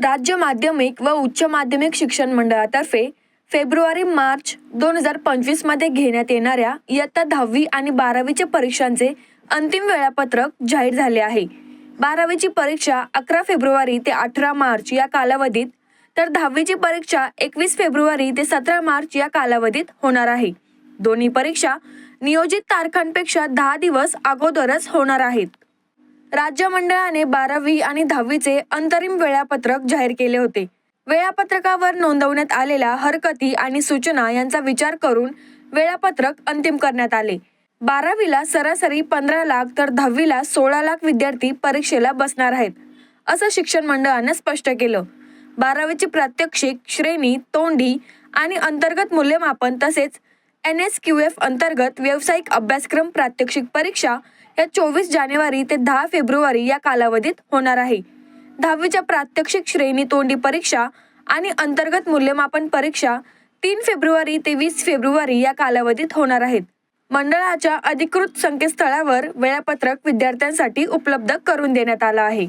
राज्य माध्यमिक व उच्च माध्यमिक शिक्षण मंडळातर्फे फेब्रुवारी मार्च दोन हजार पंचवीसमध्ये घेण्यात येणाऱ्या इयत्ता दहावी आणि बारावीच्या परीक्षांचे अंतिम वेळापत्रक जाहीर झाले आहे. बारावीची परीक्षा अकरा फेब्रुवारी ते अठरा मार्च या कालावधीत तर दहावीची परीक्षा एकवीस फेब्रुवारी ते सतरा मार्च या कालावधीत होणार आहे. दोन्ही परीक्षा नियोजित तारखांपेक्षा दहा दिवस अगोदरच होणार आहेत. राज्य मंडळाने बारावी आणि दहावीचे अंतरिम वेळापत्रक जाहीर केले होते. वेळापत्रकावर नोंदवण्यात आलेल्या हरकती आणि सूचना यांचा विचार करून वेळापत्रक अंतिम करण्यात आले. बारावीला सरासरी पंधरा लाख तर दहावीला सोळा लाख विद्यार्थी परीक्षेला बसणार आहेत असं शिक्षण मंडळानं स्पष्ट केलं. बारावीची प्रात्यक्षिक श्रेणी तोंडी आणि अंतर्गत मूल्यमापन तसेच एन एस क्यू एफ अंतर्गत व्यावसायिक अभ्यासक्रम प्रात्यक्षिक परीक्षा या चोवीस जानेवारी ते दहा फेब्रुवारी या कालावधीत होणार आहे. दहावीच्या प्रात्यक्षिक श्रेणी तोंडी परीक्षा आणि अंतर्गत मूल्यमापन परीक्षा तीन फेब्रुवारी ते वीस फेब्रुवारी या कालावधीत होणार आहेत. मंडळाच्या अधिकृत संकेतस्थळावर वेळापत्रक विद्यार्थ्यांसाठी उपलब्ध करून देण्यात आलं आहे.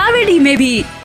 सावेडी में भी।